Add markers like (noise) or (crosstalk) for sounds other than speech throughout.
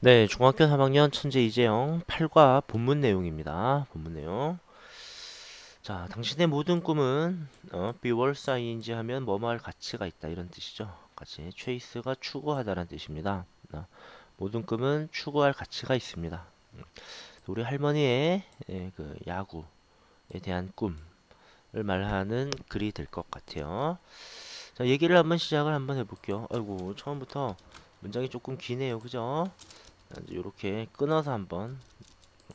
네, 중학교 3학년 천재 이재영 8과 본문 내용입니다. 본문 내용. 자, 당신의 모든 꿈은 어, 비월사이인지 하면 뭐뭐할 가치가 있다 이런 뜻이죠. 가치. 체이스가 추구하다라는 뜻입니다. 어, 모든 꿈은 추구할 가치가 있습니다. 음, 우리 할머니의 예, 그 야구에 대한 꿈을 말하는 글이 될 것 같아요. 자, 얘기를 한번 시작을 한번 해볼게요. 아이고, 처음부터 문장이 조금 기네요. 그죠? 이렇게 끊어서 한번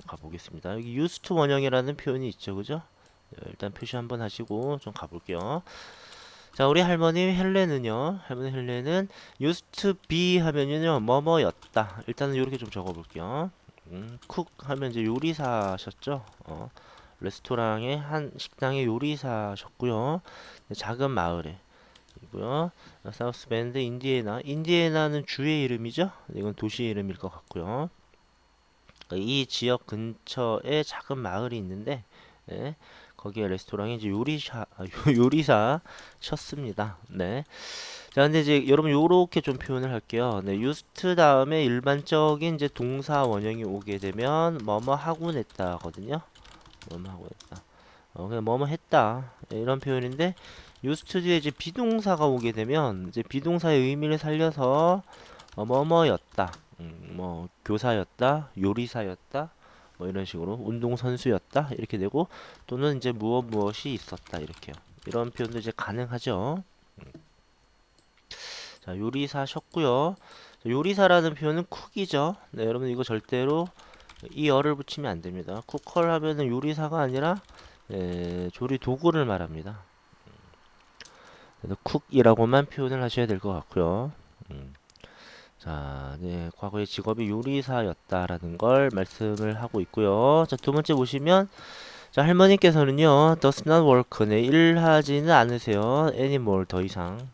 가보겠습니다. 여기 to 원형이라는 표현이 있죠, 그죠? 네, 일단 표시 한번 하시고 좀 가볼게요. 자, 우리 할머니 헬레는요. 할머니 헬레는 used be 하면요, 뭐뭐였다. 일단은 이렇게 좀 적어볼게요. 음, 쿡 하면 이제 요리사셨죠. 어, 레스토랑의 한 식당의 요리사셨고요. 네, 작은 마을에 이고요. 사우스 밴드 인디애나. 인디애나는 주의 이름이죠. 이건 도시 이름일 것 같고요. 이 지역 근처에 작은 마을이 있는데 예, 거기에 레스토랑에 이제 요리사 아, 요리사 셨습니다. 네. 자, 근데 이제 여러분 요렇게 좀 표현을 할게요. 네, used 다음에 일반적인 이제 동사 원형이 오게 되면 뭐뭐 하고 냈다거든요. 뭐뭐 하고 냈다. 어, 그냥 뭐뭐 했다. 네, 이런 표현인데 used 뒤에 이제 비동사가 오게 되면 이제 비동사의 의미를 살려서 어, 뭐뭐였다. 음, 뭐 교사였다, 요리사였다, 뭐 이런 식으로 운동 선수였다 이렇게 되고 또는 이제 무엇 무엇이 있었다 이렇게요. 이런 표현도 이제 가능하죠. 음. 자, 요리사셨고요. 자, 요리사라는 표현은 쿡이죠. 네, 여러분 이거 절대로 이 어를 붙이면 안 됩니다. 쿠컬 하면은 요리사가 아니라 에, 조리 도구를 말합니다. 그래서 쿡이라고만 표현을 하셔야 될 것 같고요. 음. 자, 네, 과거의 직업이 요리사였다라는 걸 말씀을 하고 있고요. 자, 두 번째 보시면 자, 할머니께서는요, does not work, 네, 일하지는 않으세요. anymore, 더 이상.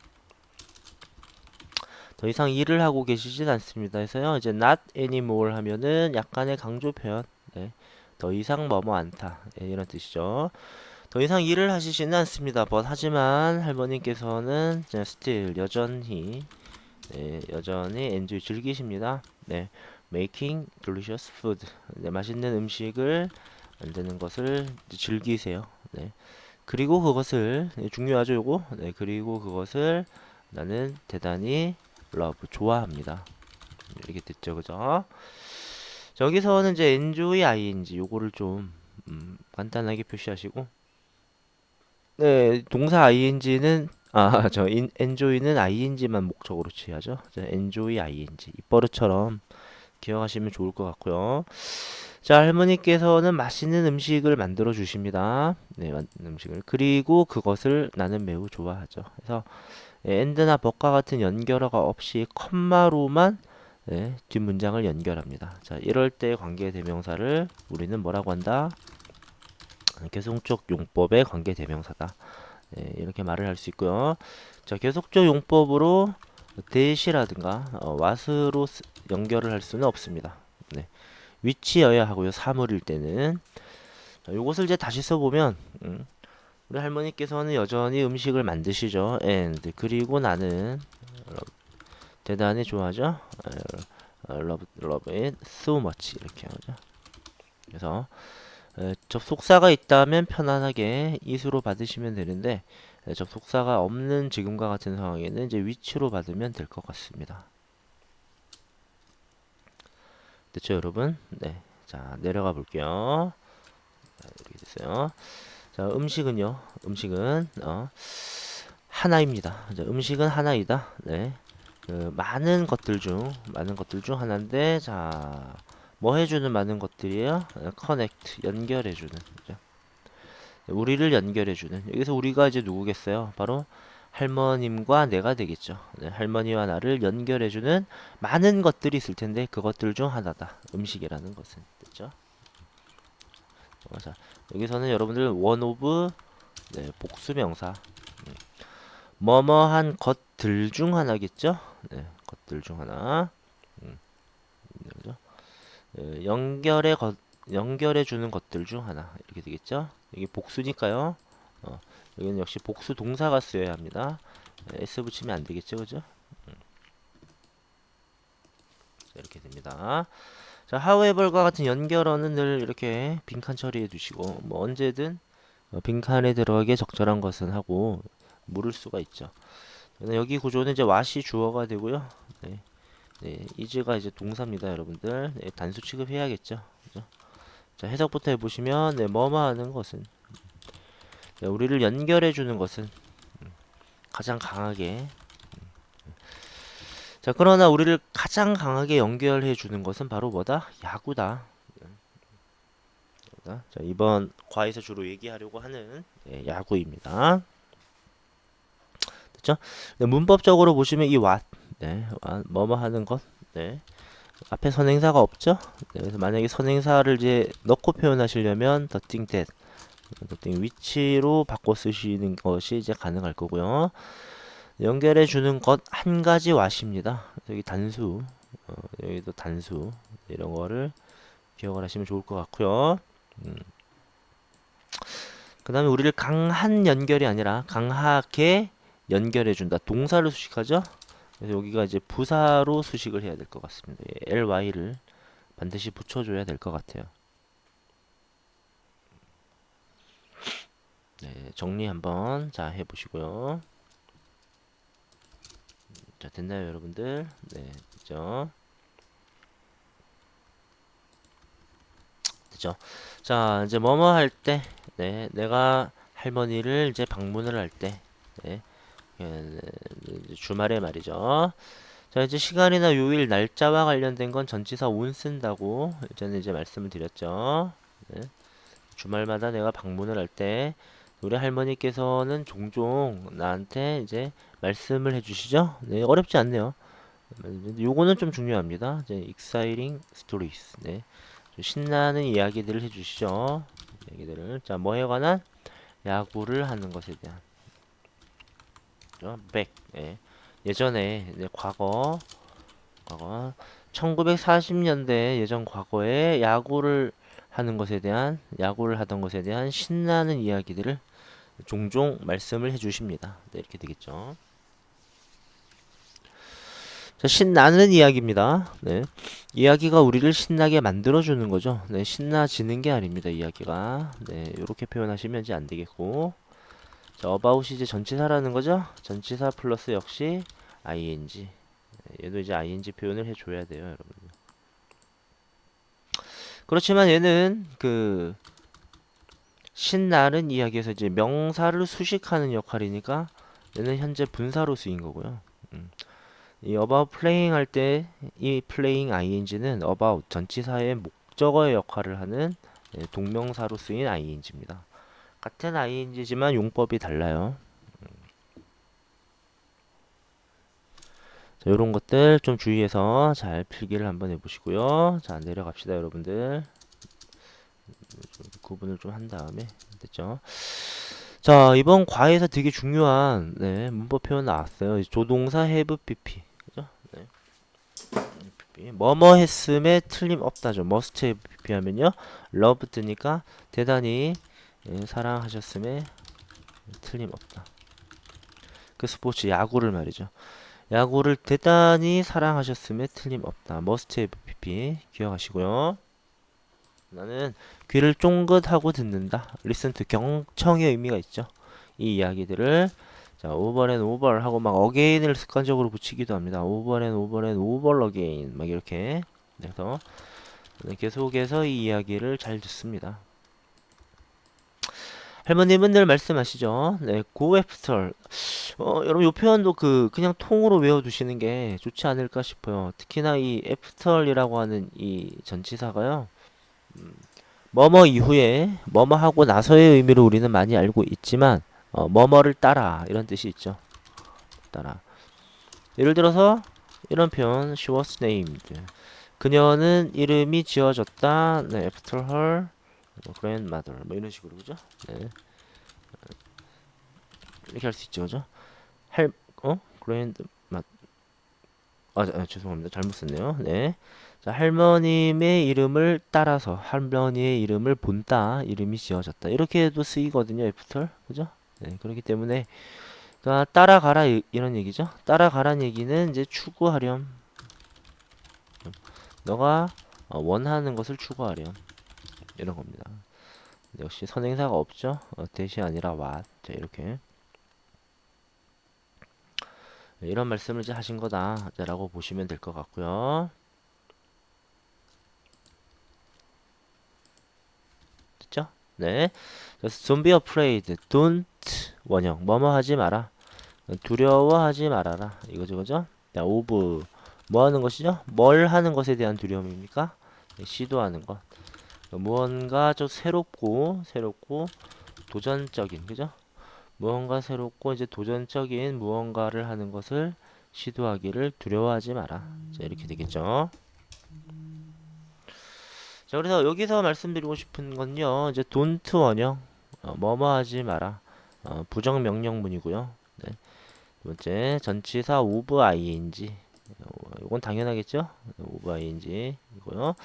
더 이상 일을 하고 계시진 않습니다. 그래서요, 이제 not anymore 하면은 약간의 강조 표현, 네, 더 이상 뭐뭐 않다, 네, 이런 뜻이죠. 더 이상 일을 하시지는 않습니다. but 하지만 이제 still 여전히 네, 여전히 enjoy 즐기십니다. 네, making delicious food. 네, 맛있는 음식을 만드는 것을 즐기세요. 네. 그리고 그것을 네, 중요하죠, 요거. 네, 그리고 그것을 나는 대단히 love 좋아합니다. 이렇게 됐죠, 그죠? 저기서는 이제 enjoy ing 요거를 좀 음, 간단하게 표시하시고 네, 동사 ing는 아, (laughs) 저 인, enjoy는 ing만 목적으로 취하죠. 자, enjoy ing. 입버릇처럼 기억하시면 좋을 것 같고요. 자, 할머니께서는 맛있는 음식을 만들어 주십니다. 네, 음식을. 그리고 그것을 나는 매우 좋아하죠. 그래서 and나 but과 같은 연결어가 없이 컴마로만 네, 뒷문장을 연결합니다. 자, 이럴 때 관계 대명사를 우리는 뭐라고 한다? 계속적 용법의 관계 대명사다. 네, 이렇게 말을 할 수 있고요. 자, 계속적 용법으로 대시라든가 어, 왓으로 쓰- 연결을 할 수는 없습니다. 네. 위치여야 하고요. 사물일 때는 자, 요것을 이제 다시 써보면 음, 우리 할머니께서는 여전히 음식을 만드시죠. and 그리고 나는 대단히 좋아하죠. 어, love, love it so much 이렇게 하죠. 그래서 에, 접속사가 있다면 편안하게 이수로 받으시면 되는데 에, 접속사가 없는 지금과 같은 상황에는 이제 위치로 받으면 될 것 같습니다. 됐죠, 여러분? 네. 자, 내려가 볼게요. 자, 이렇게 됐어요. 자, 음식은요. 음식은 어, 하나입니다. 자, 음식은 하나이다. 네. 그 많은 것들 중 많은 것들 중 하나인데 자, 뭐 해주는 많은 것들이에요? 커넥트 연결해주는 그죠? 우리를 연결해주는 여기서 우리가 이제 누구겠어요? 바로 할머님과 내가 되겠죠. 네, 할머니와 나를 연결해주는 많은 것들이 있을 텐데 그것들 중 하나다. 음식이라는 것은 됐죠? 어, 자 여기서는 여러분들 원 오브 네, 복수명사 음, 뭐뭐한 것들 중 하나겠죠? 네, 것들 중 하나. 음, 네, 그죠? 어, 연결해 거, 연결해 주는 것들 중 하나 이렇게 되겠죠? 이게 복수니까요. 어, 여기는 역시 복수 동사가 쓰여야 합니다. 에, s 붙이면 안 되겠죠, 그죠? 음. 자, 이렇게 됩니다. 자, however과 같은 연결어는 늘 이렇게 빈칸 처리해 두시고 뭐 언제든 어, 빈칸에 들어가기에 적절한 것은 하고 물을 수가 있죠. 여기 구조는 이제 what이 주어가 되고요. 네. 네, is가 이제 동사입니다, 여러분들. 네, 단수 취급해야겠죠. 그죠? 자, 해석부터 해보시면, 네, 뭐뭐 하는 것은, 네, 우리를 연결해 주는 것은, 음, 가장 강하게, 음, 자, 그러나 우리를 가장 강하게 연결해 주는 것은 바로 뭐다? 야구다. 자, 이번 과에서 주로 얘기하려고 하는 네, 야구입니다. 됐죠? 네, 문법적으로 보시면 이 what, 네, what, 뭐뭐 하는 것, 네, 앞에 선행사가 없죠? 네, 그래서 만약에 선행사를 이제 넣고 표현하시려면 that, the thing which로 바꿔 쓰시는 것이 이제 가능할 거고요. 연결해 주는 것 한 가지 what입니다. 여기 단수, 어, 여기도 단수 이런 거를 기억을 하시면 좋을 것 같고요. 음. 그 다음에 우리를 강한 연결이 아니라 강하게 연결해 준다. 동사를 수식하죠? 그래서 여기가 이제 부사로 수식을 해야 될 것 같습니다. 예, ly를 반드시 붙여줘야 될 것 같아요. 네, 정리 한번 자 해보시고요. 자 됐나요, 여러분들? 네, 됐죠? 됐죠? 자, 이제 뭐뭐 할 때, 네, 내가 할머니를 이제 방문을 할 때, 네, 주말에 말이죠. 자, 이제 시간이나 요일, 날짜와 관련된 건 전치사 온 쓴다고 이제는 이제 말씀을 드렸죠. 네. 주말마다 내가 방문을 할 때, 우리 할머니께서는 종종 나한테 이제 말씀을 해주시죠. 네, 어렵지 않네요. 요거는 좀 중요합니다. 이제 exciting stories. 네. 좀 신나는 이야기들을 해주시죠. 이야기들을. 자, 뭐에 관한? 야구를 하는 것에 대한. 죠 back. 예. 예전에, 네, 과거, 과거, 1940년대 예전 과거에 야구를 하는 것에 대한, 야구를 하던 것에 대한 신나는 이야기들을 종종 말씀을 해주십니다. 네, 이렇게 되겠죠. 자, 신나는 이야기입니다. 네. 이야기가 우리를 신나게 만들어주는 거죠. 네, 신나지는 게 아닙니다. 이야기가. 네, 이렇게 표현하시면 이제 안 되겠고. 자, about이 이제 전치사라는 거죠. 전치사 플러스 역시 ing. 네, 얘도 이제 ing 표현을 해줘야 돼요, 여러분. 그렇지만 얘는 그 신나는 이야기에서 이제 명사를 수식하는 역할이니까 얘는 현재 분사로 쓰인 거고요. 음. 이 about playing 할 때 이 playing ing는 about 전치사의 목적어의 역할을 하는 예, 동명사로 쓰인 ing입니다. 같은 ing지만 용법이 달라요. 자, 이런 것들 좀 주의해서 잘 필기를 한번 해보시고요. 자, 내려갑시다, 여러분들. 좀 구분을 좀 한 다음에 됐죠? 자, 이번 과에서 되게 중요한 네, 문법 표현 나왔어요. 조동사 have pp. 그죠? 네. 뭐뭐 했음에 틀림없다죠. must have pp 하면요. loved니까 대단히 예, 사랑하셨음에 틀림없다. 그 스포츠 야구를 말이죠. 야구를 대단히 사랑하셨음에 틀림없다. must have pp 기억하시고요. 나는 귀를 쫑긋하고 듣는다. listen to 경청의 의미가 있죠. 이 이야기들을 자, and over 하고 막 again을 습관적으로 붙이기도 합니다. over and over again 막 이렇게 그래서 계속해서 이 이야기를 잘 듣습니다. 할머님은 늘 말씀하시죠. 네, go after. 어, 여러분 이 표현도 그 그냥 통으로 외워두시는 게 좋지 않을까 싶어요. 특히나 이 after이라고 하는 이 전치사가요. 음, 뭐뭐 이후에 뭐뭐 하고 나서의 의미로 우리는 많이 알고 있지만 어, 뭐뭐를 따라 이런 뜻이 있죠. 따라. 예를 들어서 이런 표현 she was named. 그녀는 이름이 지어졌다. 네, after her 뭐 grandmother 뭐 이런 식으로 그죠? 네. 이렇게 할 수 있죠, 그죠? 할 어? grand 마 아, 아 죄송합니다. 잘못 썼네요. 네. 자, 할머님의 이름을 따라서 할머니의 이름을 본따 이름이 지어졌다. 이렇게도 쓰이거든요. 애프터. 그죠? 네, 그렇기 때문에 그러니까 따라가라 이, 런 얘기죠. 따라가란 얘기는 이제 추구하렴. 너가 어, 원하는 것을 추구하렴. 이런 겁니다. 역시 선행사가 없죠. 어, 대시 아니라 what. 자, 이렇게. 네, 이런 말씀을 이제 하신 거다. 자, 라고 보시면 될 것 같고요. 됐죠? 네. 그래서 be afraid. don't 원형. 뭐뭐 하지 마라. 두려워하지 말아라. 이거죠, 그죠? 자, of. 뭐 하는 것이죠? 뭘 하는 것에 대한 두려움입니까? 네, 시도하는 것. 무언가 좀 새롭고, 새롭고, 도전적인, 그죠? 무언가 새롭고, 이제 도전적인 무언가를 하는 것을 시도하기를 두려워하지 마라. 자, 이렇게 되겠죠? 자, 그래서 여기서 말씀드리고 싶은 건요, 이제 don't 원형, 어, 뭐뭐 하지 마라. 어, 부정 명령문이고요. 네. 두 번째, 전치사 ing. 어, 이건 당연하겠죠? of ing 이 고요.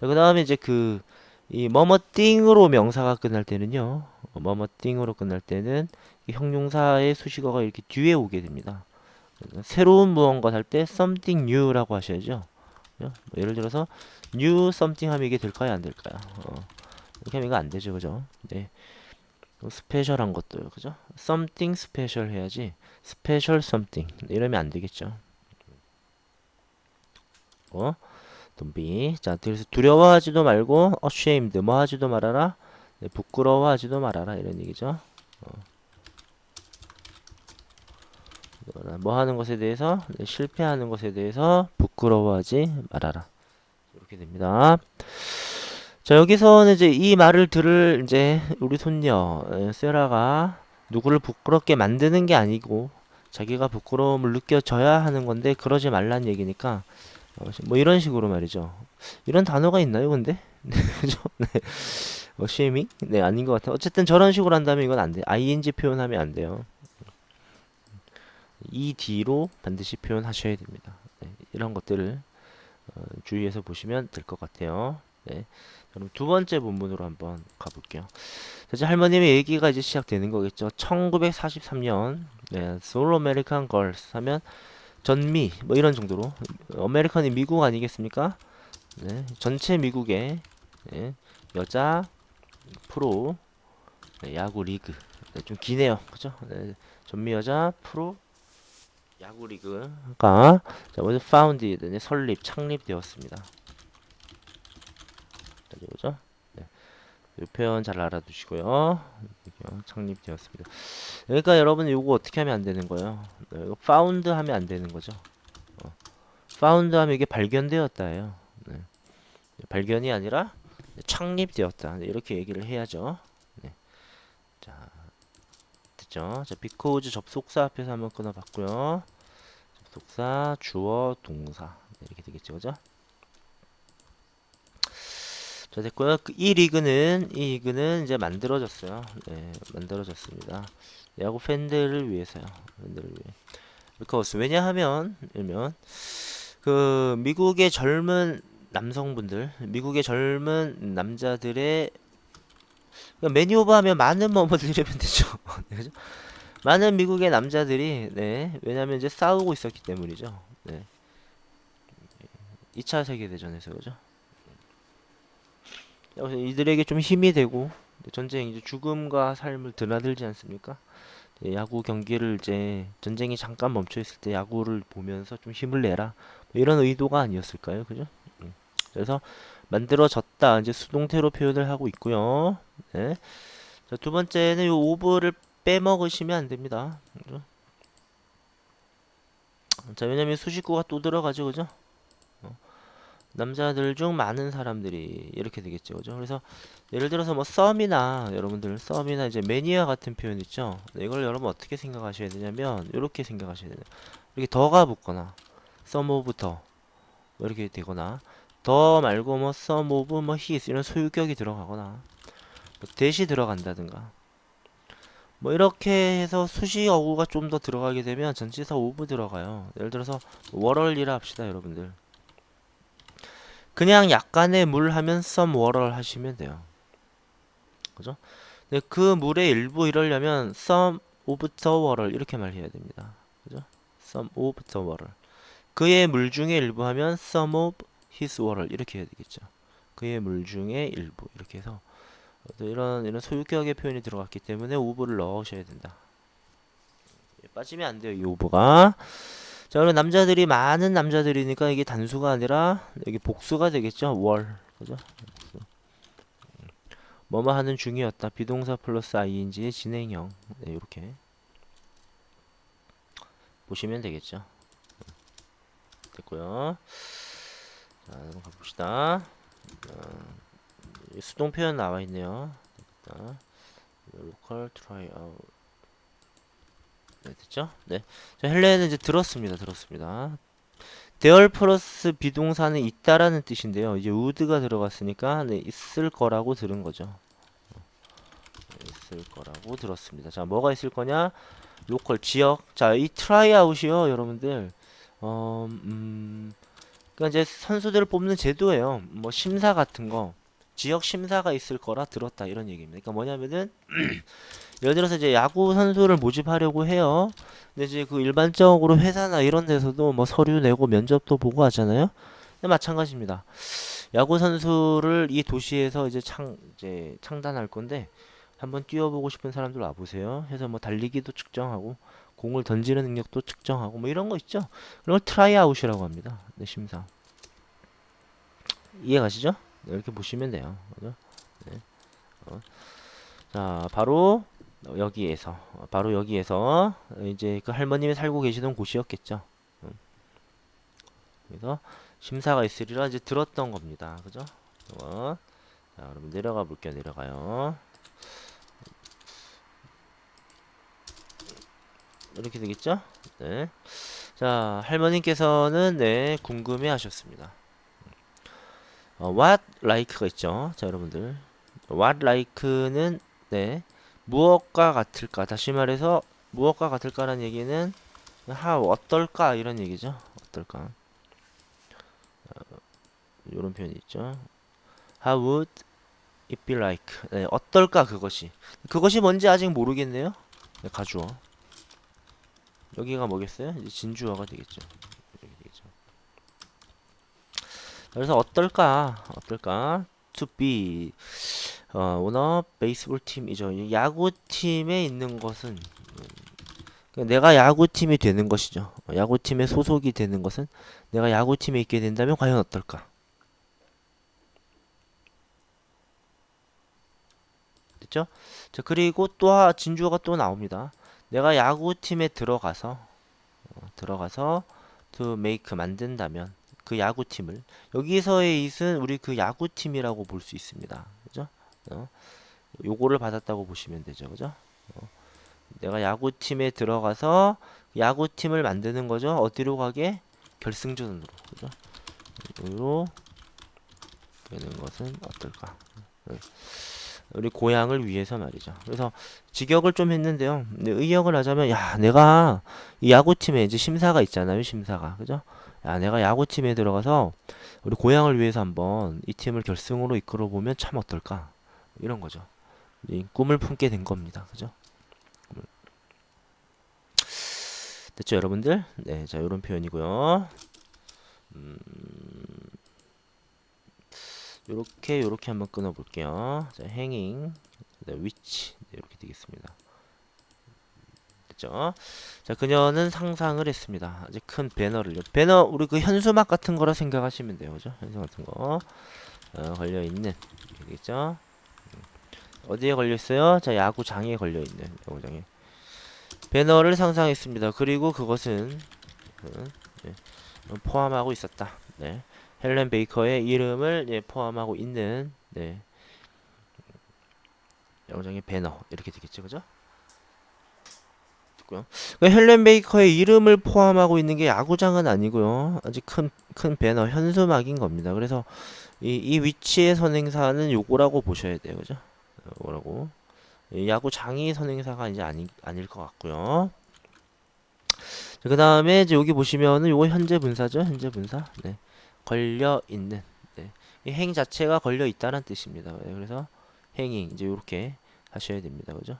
그 다음에 이제 그, 이 뭐뭐띵으로 명사가 끝날 때는요, 어, 뭐뭐띵으로 끝날 때는 이 형용사의 수식어가 이렇게 뒤에 오게 됩니다. 새로운 무언가 할 때 something new라고 하셔야죠. 뭐 예를 들어서 new something 하면 이게 될까요? 안 될까요? 어, 이렇게 하면 이거 안 되죠. 그죠? 네. 스페셜한 것도요. 그죠? something special 해야지 special something 이러면 안 되겠죠. 어? Be. 자, 그래서 두려워하지도 말고 ashamed 뭐 하지도 말아라. 네, 부끄러워하지도 말아라 이런 얘기죠. 어. 뭐 하는 것에 대해서 네, 실패하는 것에 대해서 부끄러워하지 말아라. 이렇게 됩니다. 자 여기서는 이제 이 말을 들을 이제 우리 손녀 에, 세라가 누구를 부끄럽게 만드는 게 아니고 자기가 부끄러움을 느껴져야 하는 건데 그러지 말란 얘기니까 어, 뭐 이런 식으로 말이죠. 이런 단어가 있나요, 근데? (laughs) 네, 그죠? 네. 어, 쉐이밍? 네, 아닌 것 같아요. 어쨌든 저런 식으로 한다면 이건 안 돼. ing 표현하면 안 돼요. ed로 반드시 표현하셔야 됩니다. 네, 이런 것들을 어, 주의해서 보시면 될 것 같아요. 네. 그럼 두 번째 본문으로 한번 가볼게요. 자, 이제 할머님의 얘기가 이제 시작되는 거겠죠. 1943년, 네, Soul American Girls 하면 전미, 뭐 이런 정도로. 아메리칸이 미국 아니겠습니까? 네, 전체 미국의 네, 여자 프로 네, 야구 리그. 네, 좀 기네요. 그죠? 네, 전미 여자 프로 야구 리그가 founded, 네, 설립, 창립되었습니다. 그죠? 네. 이 표현 잘 알아두시고요. 창립되었습니다. 그러니까 여러분 이거 어떻게 하면 안 되는 거예요? 네, 이거 found 하면 안 되는 거죠. 어. found 하면 이게 발견되었다예요. 네. 발견이 아니라 창립되었다. 네, 이렇게 얘기를 해야죠. 네. 자, 됐죠? 자, because 접속사 앞에서 한번 끊어봤고요. 접속사, 주어, 동사 네, 이렇게 되겠죠, 그죠? 자 됐고요. 그이 리그는 이 리그는 이제 만들어졌어요. 네, 만들어졌습니다. 야구 팬들을 위해서요. 팬들을 위해. because 왜냐하면 이면 그 미국의 젊은 남성분들, 미국의 젊은 남자들의 매니오버 하면 많은 뭐뭐들이면 되죠. (laughs) 네, 그죠? 많은 미국의 남자들이 네 왜냐하면 이제 싸우고 있었기 때문이죠. 네. 2차 세계대전에서 그죠? 이들에게 좀 힘이 되고 전쟁 이제 죽음과 삶을 드나들지 않습니까? 예, 야구 경기를 이제 전쟁이 잠깐 멈춰 있을 때 야구를 보면서 좀 힘을 내라 뭐 이런 의도가 아니었을까요, 그죠? 음. 그래서 만들어졌다 이제 수동태로 표현을 하고 있고요. 네. 자, 두 번째는 이 오브를 빼먹으시면 안 됩니다. 그죠? 자, 왜냐면 수식구가 또 들어가죠, 그죠? 남자들 중 많은 사람들이 이렇게 되겠죠. 그죠? 그래서 예를 들어서 뭐 썸이나 여러분들 썸이나 이제 매니아 같은 표현 있죠. 네, 이걸 여러분 어떻게 생각하셔야 되냐면 이렇게 생각하셔야 돼요. 이렇게 더가 붙거나 썸 오브 더뭐 이렇게 되거나 더 말고 뭐 썸 오브 뭐 히스 이런 소유격이 들어가거나 뭐 대시 들어간다든가 뭐 이렇게 해서 수식 어구가 좀 더 들어가게 되면 전치사 오브 들어가요. 예를 들어서 월월이라 합시다, 여러분들. 그냥 약간의 물 하면 some water 하시면 돼요. 그죠? 근데 그 물의 일부 이러려면 some of the water 이렇게 말해야 됩니다. 그죠? some of the water. 그의 물 중에 일부 하면 some of his water 이렇게 해야 되겠죠. 그의 물 중에 일부 이렇게 해서 또 이런 이런 소유격의 표현이 들어갔기 때문에 오브를 넣으셔야 된다. 예, 빠지면 안 돼요 이 오브가. 자 그럼 남자들이 많은 남자들이니까 이게 단수가 아니라 여기 복수가 되겠죠. 월 그죠? 뭐뭐 하는 중이었다. 비동사 플러스 ing의 진행형 네, 이렇게 보시면 되겠죠. 됐고요. 자, 한번 가봅시다. 어, 이 수동 표현 나와 있네요. try out. 네, 됐죠? 네. 자, 헬렌은 이제 들었습니다. 들었습니다. 대열 플러스 비동사는 있다라는 뜻인데요. 이제 would가 들어갔으니까 네, 있을 거라고 들은 거죠. 네, 있을 거라고 들었습니다. 자, 뭐가 있을 거냐? 로컬 지역. 자, 이 트라이 아웃이요, 여러분들. 어, 음, 그러니까 이제 선수들을 뽑는 제도예요. 뭐 심사 같은 거, 지역 심사가 있을 거라 들었다 이런 얘기입니다. 그러니까 뭐냐면은 (clears throat) 예를 들어서 이제 야구 선수를 모집하려고 해요. 근데 이제 그 일반적으로 회사나 이런 데서도 뭐 서류 내고 면접도 보고 하잖아요. 마찬가지입니다. 야구 선수를 이 도시에서 이제 창 이제 창단할 건데 한번 뛰어보고 싶은 사람들 와 보세요. 해서 뭐 달리기도 측정하고 공을 던지는 능력도 측정하고 뭐 이런 거 있죠. 그런 걸 트라이아웃이라고 합니다. 네, 심사. 이해 가시죠? 네, 이렇게 보시면 돼요. 그죠? 네. 어. 자, 바로 여기에서 어, 바로 여기에서 이제 그 할머님이 살고 계시던 곳이었겠죠. 음. 그래서 심사가 있으리라 이제 들었던 겁니다. 그죠? 어. 자, 그럼 내려가 볼게요. 내려가요. 이렇게 되겠죠? 네. 자, 할머님께서는 네, 궁금해 하셨습니다. 어, what like가 있죠. 자, 여러분들. what like는 네. 무엇과 같을까? 다시 말해서 무엇과 같을까라는 얘기는 how 어떨까 이런 얘기죠. 어떨까? 어, 이런 표현이 있죠. How would it be like? 네, 어떨까 그것이. 그것이 뭔지 아직 모르겠네요. 네, 가주어. 여기가 뭐겠어요? 이제 진주어가 되겠죠. 그래서 어떨까? 어떨까? To be 어, 오너 베이스볼 팀이죠. 이 야구팀에 있는 것은 음, 내가 야구팀이 되는 것이죠. 어, 야구팀에 소속이 되는 것은 내가 야구팀에 있게 된다면 과연 어떨까? 됐죠? 자, 그리고 또 하- 진주어가 또 나옵니다. 내가 야구팀에 들어가서 어, 들어가서 to make 만든다면 그 야구팀을 여기서의 it은 우리 그 야구팀이라고 볼 수 있습니다. 어? 요거를 받았다고 보시면 되죠. 그죠? 어. 내가 야구팀에 들어가서 야구팀을 만드는 거죠. 어디로 가게? 결승전으로. 그죠? 으로 되는 것은 어떨까? 네. 우리 고향을 위해서 말이죠. 그래서 직역을 좀 했는데요. 의역을 하자면 야, 내가 이 야구팀에 이제 심사가 있잖아요. 심사가. 그죠? 야, 내가 야구팀에 들어가서 우리 고향을 위해서 한번 이 팀을 결승으로 이끌어 보면 참 어떨까? 이런 거죠. 이 꿈을 품게 된 겁니다. 그죠? 됐죠, 여러분들? 네, 자, 이런 표현이고요. 음, 요렇게 요렇게 한번 끊어 볼게요. 자, hanging, 네, which 네, 이렇게 되겠습니다. 됐죠? 자, 그녀는 상상을 했습니다. 아주 큰 배너를요. 배너 우리 그 현수막 같은 거라 생각하시면 돼요, 그죠? 현수 같은 거 어, 걸려 있는 되겠죠? 어디에 걸려 있어요? 자, 야구장에 걸려 있는 야구장에 배너를 상상했습니다. 그리고 그것은 음, 네, 포함하고 있었다. 네. 헬렌 베이커의 이름을 예, 포함하고 있는 네. 야구장의 배너 이렇게 되겠죠, 그죠? 됐고요. 그 헬렌 베이커의 이름을 포함하고 있는 게 야구장은 아니고요. 아주 큰큰 배너 현수막인 겁니다. 그래서 이, 이 위치의 선행사는 요거라고 보셔야 돼요, 그죠? 뭐라고 야구 장이 선행사가 이제 아니 아닐 것 같고요. 그 다음에 이제 여기 보시면은 요거 현재 분사죠, 현재 분사. 네, 걸려 있는. 네, 이행 자체가 걸려 있다는 뜻입니다. 네, 그래서 행ing 이제 요렇게 하셔야 됩니다, 그죠?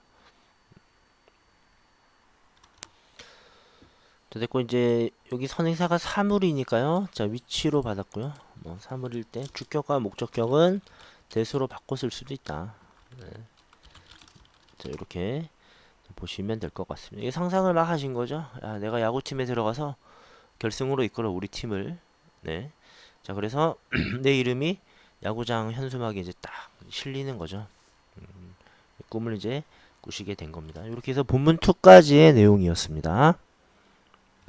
자, 됐고 이제 여기 선행사가 사물이니까요. 자, 위치로 받았고요. 뭐 사물일 때 주격과 목적격은 대수로 쓸 수도 있다. 네. 자, 이렇게 보시면 될 것 같습니다. 이게 상상을 막 하신 거죠? 야, 내가 야구팀에 들어가서 결승으로 이끌어 우리 팀을. 네. 자, 그래서 (clears throat) 내 이름이 야구장 현수막에 이제 딱 실리는 거죠. 음, 꿈을 이제 꾸시게 된 겁니다. 이렇게 해서 본문 2까지의 내용이었습니다.